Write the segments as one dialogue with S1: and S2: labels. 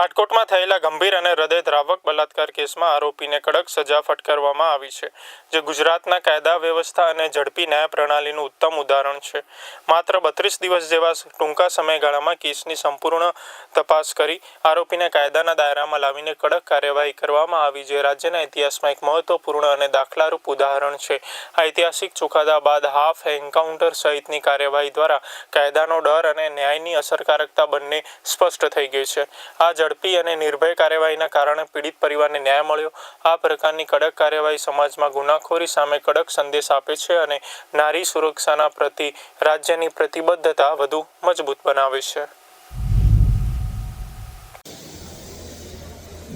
S1: આટકોટમાં થયેલા ગંભીર અને હૃદયદ્રાવક બલાત્કાર કેસમાં આરોપીને કડક સજા ફટકારવામાં આવી છે, જે ગુજરાતના કાયદા વ્યવસ્થા અને ઝડપી ન્યાય પ્રણાલીનું ઉત્તમ ઉદાહરણ છે. માત્ર બત્રીસ દિવસ જેવા ટૂંકા સમયગાળામાં કેસની સંપૂર્ણ તપાસ કરી આરોપીને કાયદાના દાયરામાં લાવીને કડક કાર્યવાહી કરવામાં આવી, જે રાજ્યના ઇતિહાસમાં એક મહત્વપૂર્ણ અને દાખલારૂપ ઉદાહરણ છે. આ ઐતિહાસિક ચુકાદા બાદ હાફ એન્કાઉન્ટર સહિતની કાર્યવાહી દ્વારા કાયદાનો ડર અને ન્યાયની અસરકારકતા બંને સ્પષ્ટ થઈ ગઈ છે. આ ઝડપી અને નિર્ભય કાર્યવાહીના કારણે પીડિત પરિવારને ન્યાય મળ્યો. આ પ્રકારની કડક કાર્યવાહી સમાજમાં ગુનાખોરી સામે કડક સંદેશ આપે છે અને નારી સુરક્ષાના પ્રતિ, રાજ્યની પ્રતિબદ્ધતા વધુ મજબૂત બનાવે છે.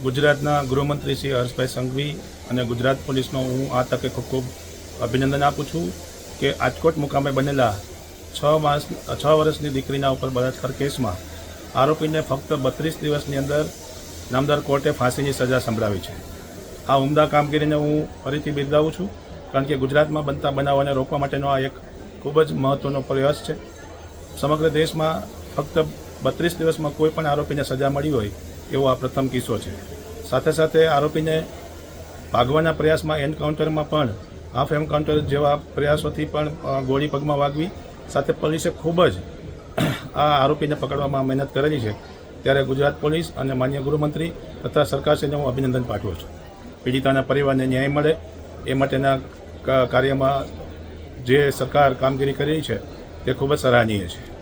S2: ગુજરાતના ગૃહમંત્રી શ્રી હર્ષભાઈ સંઘવી અને ગુજરાત પોલીસનો હું આ તકે ખૂબ ખૂબ અભિનંદન આપું છું કે રાજકોટ મુકામે બનેલા છ માસ, છ વર્ષની દીકરીના ઉપર બળાત્કાર કેસમાં આરોપીને ફક્ત બત્રીસ દિવસની અંદર નામદાર કોર્ટે ફાંસીની સજા સંભળાવી છે. આ ઉમદા કામગીરીને હું ફરીથી બિરદાવું છું, કારણ કે ગુજરાતમાં બનતા બનાવોને રોકવા માટેનો આ એક ખૂબ જ મહત્ત્વનો પ્રયાસ છે. સમગ્ર દેશમાં ફક્ત બત્રીસ દિવસમાં કોઈ પણ આરોપીને સજા મળી હોય, એવો આ પ્રથમ કિસ્સો છે. સાથે સાથે આરોપીને ભાગવાના પ્રયાસમાં એન્કાઉન્ટરમાં પણ, હાફ એન્કાઉન્ટર જેવા પ્રયાસોથી પણ ગોળી પગમાં વાગવી, સાથે પોલીસે ખૂબ જ આ આરોપીને પકડવામાં મહેનત કરેલી છે. ત્યારે ગુજરાત પોલીસ અને માન્ય ગૃહમંત્રી તથા સરકારશ્રીને હું અભિનંદન પાઠવું છું. પીડિતાના પરિવારને ન્યાય મળે એ માટેના કાર્યમાં જે સરકાર કામગીરી કરી છે, તે ખૂબ જ સરાહનીય છે.